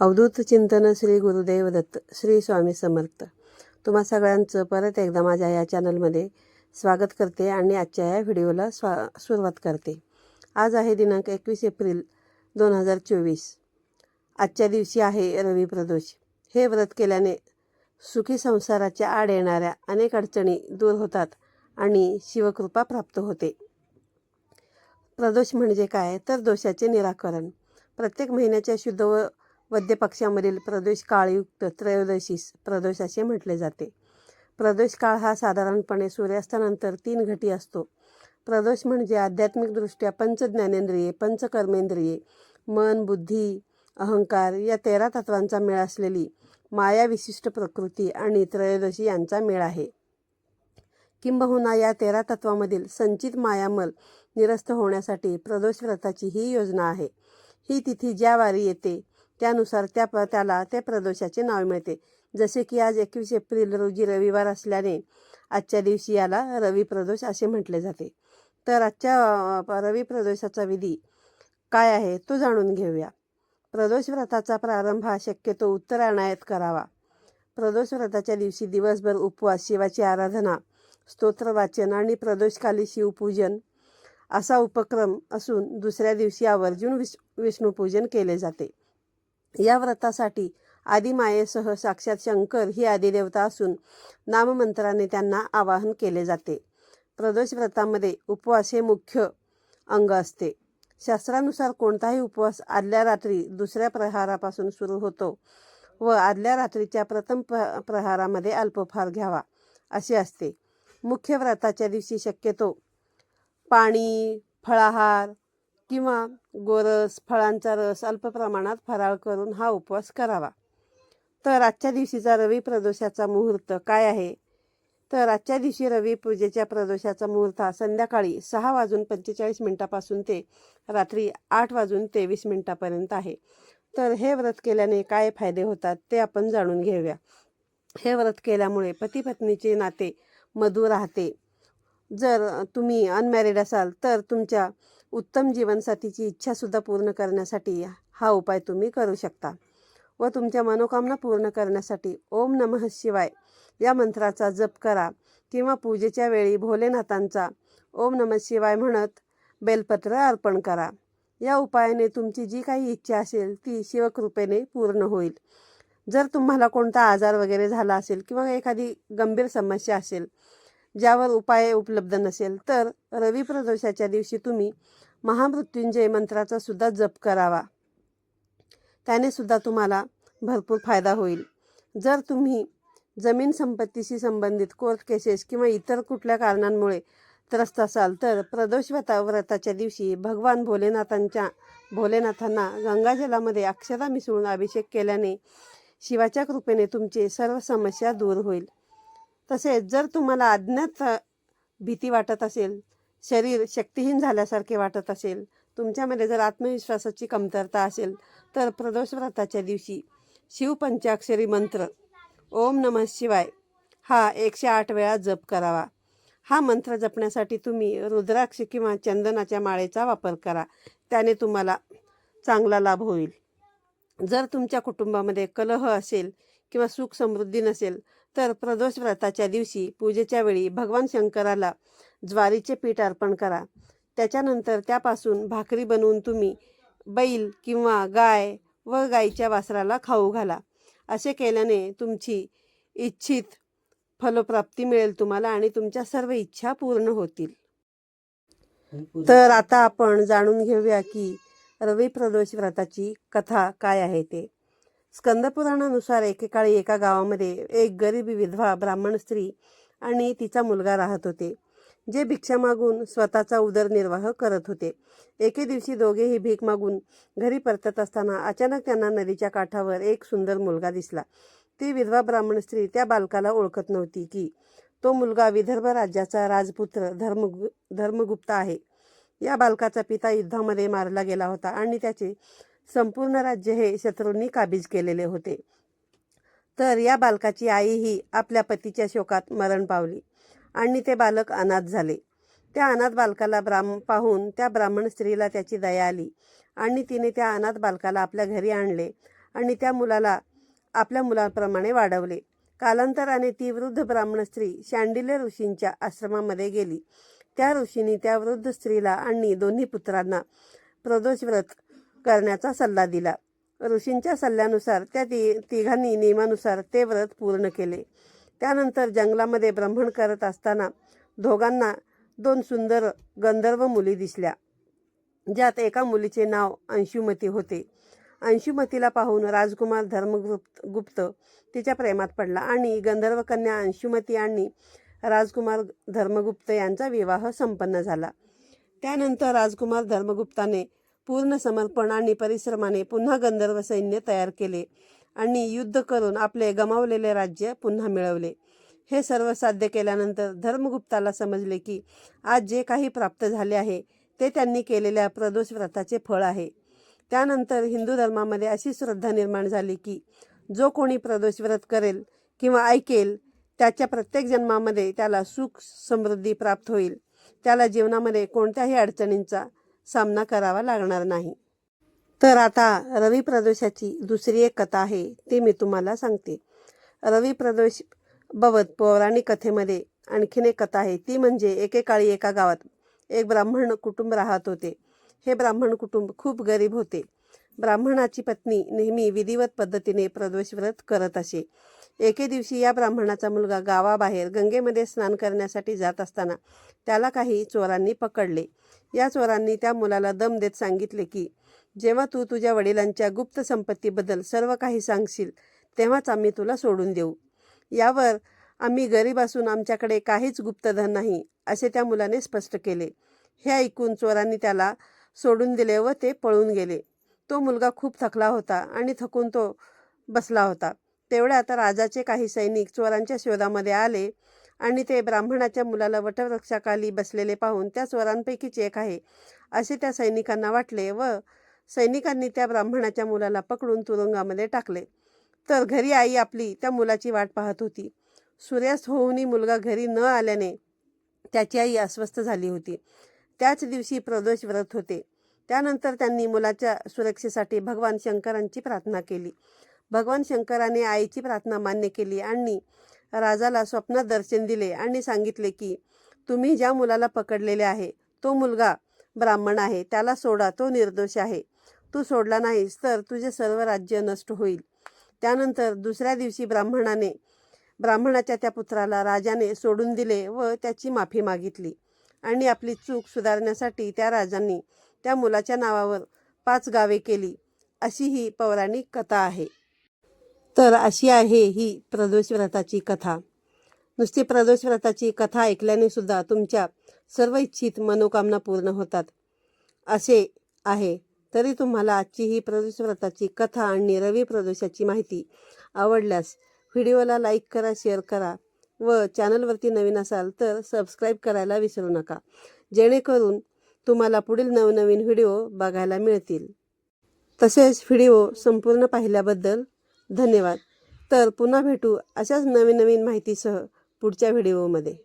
अवधूत चिंतन श्री गुरुदेव दत्त श्री स्वामी समर्थ. तुम्हा सगळ्यांचं परत एकदा माझ्या या चॅनलमध्ये स्वागत करते आणि आजच्या या व्हिडिओला स्वा सुरुवात करते. आज आहे दिनांक एकवीस एप्रिल दोन हजार चोवीस. आजच्या दिवशी आहे रवी प्रदोष. हे व्रत केल्याने सुखी संसाराच्या आड येणाऱ्या अनेक अडचणी दूर होतात आणि शिवकृपा प्राप्त होते. प्रदोष म्हणजे काय? तर दोषाचे निराकरण. प्रत्येक महिन्याच्या शुद्ध व वद्य पक्षामधील प्रदोष काळयुक्त त्रयोदशीस प्रदोष असे म्हटले जाते. प्रदोष काळ हा साधारणपणे सूर्यास्तानंतर तीन घटी असतो. प्रदोष म्हणजे आध्यात्मिकदृष्ट्या पंचज्ञानेंद्रिये पंचकर्मेंद्रिये मन बुद्धी अहंकार या तेरा तत्वांचा मेळ असलेली माया विशिष्ट प्रकृती आणि त्रयोदशी यांचा मेळ आहे. किंबहुना या तेरा तत्वामधील संचित मायामल निरस्त होण्यासाठी प्रदोष व्रताची ही योजना आहे. ही तिथी ज्या वारी येते त्यानुसार त्या प त्याला त्या प्रदोषाचे नाव मिळते. जसे की आज एकवीस एप्रिल रोजी रविवार असल्याने आजच्या दिवशी याला रवी प्रदोष असे म्हटले जाते. तर आजच्या रवी प्रदोषाचा विधी काय आहे तो जाणून घेऊया. प्रदोष व्रताचा प्रारंभ हा शक्यतो उत्तरायणात करावा. प्रदोष व्रताच्या दिवशी दिवसभर उपवास शिवाची आराधना स्तोत्र वाचन आणि प्रदोषकाली शिवपूजन असा उपक्रम असून दुसऱ्या दिवशी आवर्जून विष विष्णूपूजन केले जाते. या व्रतासाठी आदिमायेसह साक्षात शंकर ही आदिदेवता असून नाममंत्राने त्यांना आवाहन केले जाते. प्रदोष व्रतामध्ये उपवास हे मुख्य अंग असते. शास्त्रानुसार कोणताही उपवास आदल्या रात्री दुसऱ्या प्रहारापासून सुरू होतो व आदल्या रात्रीच्या प्रथम प्र प्रहारामध्ये अल्पफार घ्यावा असे असते. मुख्य व्रताच्या दिवशी शक्यतो पाणी फळाहार किंवा गोरस फळांचा रस अल्प प्रमाणात फराळ करून हा उपवास करावा. तर आजच्या दिवशीचा रवी प्रदोषाचा मुहूर्त काय आहे? तर आजच्या दिवशी रवी पूजेच्या प्रदोषाचा मुहूर्त हा संध्याकाळी सहा वाजून पंचेचाळीस मिनिटापासून ते रात्री आठ वाजून तेवीस मिनिटापर्यंत आहे. तर हे व्रत केल्याने काय फायदे होतात ते आपण जाणून घेऊया. हे व्रत केल्यामुळे पती पत्नीचे नाते मधू राहते. जर तुम्ही अनमॅरिड असाल तर तुमच्या उत्तम जीवनसाथीची इच्छासुद्धा पूर्ण करण्यासाठी हा उपाय तुम्ही करू शकता व तुमच्या मनोकामना पूर्ण करण्यासाठी ओम नमः शिवाय या मंत्राचा जप करा किंवा पूजेच्या वेळी भोलेनाथांचा ओम नमः शिवाय म्हणत बेलपत्र अर्पण करा. या उपायाने तुमची जी काही इच्छा असेल ती शिवकृपेने पूर्ण होईल. जर तुम्हाला कोणता आजार वगैरे झाला असेल किंवा एखादी गंभीर समस्या असेल ज्यावर उपाय उपलब्ध नसेल तर रवी प्रदोषाच्या दिवशी तुम्ही महामृत्युंजय मंत्राचा सुद्धा जप करावा. त्याने सुद्धा तुम्हाला भरपूर फायदा होईल. जर तुम्ही जमीन संपत्तीशी संबंधित कोर्ट केसेस किंवा इतर कुठल्या कारणांमुळे त्रस्त असाल तर प्रदोष व्रता व्रताच्या दिवशी भगवान भोलेनाथांच्या भोलेनाथांना गंगाजलामध्ये अक्षरा मिसळून अभिषेक केल्याने शिवाच्या कृपेने तुमची सर्व समस्या दूर होईल. तसेच जर तुम्हाला अज्ञात भीती वाटत असेल शरीर शक्तिहीन झाल्यासारखे वाटत असेल तुमच्यामध्ये जर आत्मविश्वासाची कमतरता असेल तर प्रदोष व्रताच्या दिवशी शिवपंचाक्षरी मंत्र ओम नमः शिवाय हा एकशे आठ वेळा जप करावा. हा मंत्र जपण्यासाठी तुम्ही रुद्राक्ष किंवा चंदनाच्या माळेचा वापर करा. त्याने तुम्हाला चांगला लाभ होईल. जर तुमच्या कुटुंबामध्ये कलह असेल किंवा सुख समृद्धी नसेल तर प्रदोष व्रताच्या दिवशी पूजेच्या वेळी भगवान शंकराला ज्वारीचे पीठ अर्पण करा. त्याच्यानंतर त्यापासून भाकरी बनवून तुम्ही बैल किंवा गाय व गाईच्या वासराला खाऊ घाला. असे केल्याने तुमची इच्छित फलप्राप्ती मिळेल तुम्हाला आणि तुमच्या सर्व इच्छा पूर्ण होतील. तर आता आपण जाणून घेऊया की रवी प्रदोष व्रताची कथा काय आहे ते. स्कंदपुराणानुसार एकेकाळी एका गावामध्ये एक गरीब विधवा ब्राह्मण स्त्री आणि तिचा मुलगा राहत होते. जे भिक्षा मागून स्वतःचा उदरनिर्वाह करत होते. एके दिवशी दोघेही भीक मागून घरी परतत असताना अचानक त्यांना नदीच्या काठावर एक सुंदर मुलगा दिसला. ती विधवा ब्राह्मण स्त्री त्या बालकाला ओळखत नव्हती की तो मुलगा विदर्भ राज्याचा राजपुत्र धर्मगु धर्मगुप्त आहे. या बालकाचा पिता युद्धामध्ये मारला गेला होता आणि त्याचे संपूर्ण राज्य हे शत्रूंनी काबीज केलेले होते. तर या बालकाची आईही आपल्या पतीच्या शोकात मरण पावली. आणि ते बालक अनाथ झाले. त्या अनाथ बालकाला ब्राह्म पाहून त्या ब्राह्मण स्त्रीला त्याची दया आली आणि तिने त्या अनाथ बालकाला आपल्या घरी आणले आणि त्या मुलाला आपल्या मुलाप्रमाणे वाढवले. कालांतराने ती वृद्ध ब्राह्मण स्त्री शांडिल्य ऋषींच्या आश्रमामध्ये गेली. त्या ऋषींनी त्या वृद्ध स्त्रीला आणि दोन्ही पुत्रांना प्रदोष व्रत करण्याचा सल्ला दिला. ऋषींच्या सल्ल्यानुसार त्या ति तिघांनी नियमानुसार ते व्रत पूर्ण केले. त्यानंतर जंगलामध्ये ब्रह्मण करत असताना दोघांना दोन सुंदर गंधर्व मुली दिसल्या ज्यात एका मुलीचे नाव अंशुमती होते. अंशुमतीला पाहून राजकुमार धर्मगुप्त गुप्त तिच्या प्रेमात पडला आणि गंधर्व कन्या अंशुमती आणि राजकुमार धर्मगुप्त यांचा विवाह संपन्न झाला. त्यानंतर राजकुमार धर्मगुप्ताने पूर्ण समर्पण आणि परिश्रमाने पुन्हा गंधर्व सैन्य तयार केले. आणि युद्ध करून आपले गमावलेले राज्य पुन्हा मिळवले. हे सर्व साध्य केल्यानंतर धर्मगुप्ताला समजले की आज जे काही प्राप्त झाले आहे ते त्यांनी केलेल्या प्रदोष व्रताचे फळ आहे. त्यानंतर हिंदू धर्मामध्ये अशी श्रद्धा निर्माण झाली की जो कोणी प्रदोष व्रत करेल किंवा ऐकेल त्याच्या प्रत्येक जन्मामध्ये त्याला सुख समृद्धी प्राप्त होईल. त्याला जीवनामध्ये कोणत्याही अडचणींचा सामना करावा लागणार नाही. तर आता रवी प्रदोषाची दुसरी एक कथा आहे ती मी तुम्हाला सांगते. रवी प्रदोष बवत पौराणिक कथेमध्ये आणखीन एक कथा आहे ती म्हणजे एकेकाळी एका गावात एक ब्राह्मण कुटुंब राहत होते. हे ब्राह्मण कुटुंब खूप गरीब होते. ब्राह्मणाची पत्नी नेहमी विधिवत पद्धतीने प्रदोष व्रत करत असे. एके दिवशी या ब्राह्मणाचा मुलगा गावाबाहेर गंगेमध्ये स्नान करण्यासाठी जात असताना त्याला काही चोरांनी पकडले. या चोरांनी त्या मुलाला दम देत सांगितले की जेव्हा तू तुझ्या वडिलांच्या गुप्त संपत्तीबद्दल सर्व काही सांगशील तेव्हाच आम्ही तुला सोडून देऊ. यावर आम्ही गरीब असून आमच्याकडे काहीच गुप्तधन नाही असे त्या मुलाने स्पष्ट केले. हे ऐकून चोरांनी त्याला सोडून दिले व ते पळून गेले. तो मुलगा खूप थकला होता आणि थकून तो बसला होता. तेवढ्यात राजाचे काही सैनिक चोरांच्या शोधामध्ये आले आणि ते ब्राह्मणाच्या मुलाला वटवृक्षाखाली बसलेले पाहून त्या चोरांपैकीच एक आहे असे त्या सैनिकांना वाटले व सैनिकांनी त्या ब्राह्मणाच्या मुलाला पकडून तुरुंगामध्ये टाकले. तर घरी आई आपली त्या मुलाची वाट पाहत होती. सूर्यास्त होऊनही मुलगा घरी न आल्याने त्याची आई अस्वस्थ झाली होती. त्याच दिवशी प्रदोष व्रत होते. त्यानंतर त्यांनी मुलाच्या सुरक्षेसाठी भगवान शंकरांची प्रार्थना केली. भगवान शंकराने आईची प्रार्थना मान्य केली आणि राजाला स्वप्नात दर्शन दिले आणि सांगितले की तुम्ही ज्या मुलाला पकडलेले आहे तो मुलगा ब्राह्मण आहे. त्याला सोडा तो निर्दोष आहे. तू सोडला नाहीस तर तुझे सर्व राज्य नष्ट होईल. त्यानंतर दुसऱ्या दिवशी ब्राह्मणाने ब्राह्मणाच्या त्या पुत्राला राजाने सोडून दिले व त्याची माफी मागितली. आणि आपली चूक सुधारण्यासाठी त्या राजांनी त्या मुलाच्या नावावर पाच गावे केली. अशी ही पौराणिक कथा आहे. तर अशी आहे ही प्रदोष व्रताची कथा. नुसती प्रदोष व्रताची कथा ऐकल्याने सुद्धा तुमच्या सर्व इच्छित मनोकामना पूर्ण होतात. असे आहे. तरी तुम्हाला आजची ही प्रदोष व्रताची कथा आणि रवी प्रदोषाची माहिती आवडल्यास व्हिडिओला लाईक करा शेअर करा व चॅनलवरती नवीन असाल तर सबस्क्राईब करायला विसरू नका. जेणेकरून तुम्हाला पुढील नवनवीन व्हिडिओ बघायला मिळतील. तसेच व्हिडिओ संपूर्ण पाहिल्याबद्दल धन्यवाद. तर पुन्हा भेटू अशाच नवीन नवीन माहितीसह पुढच्या व्हिडिओमध्ये.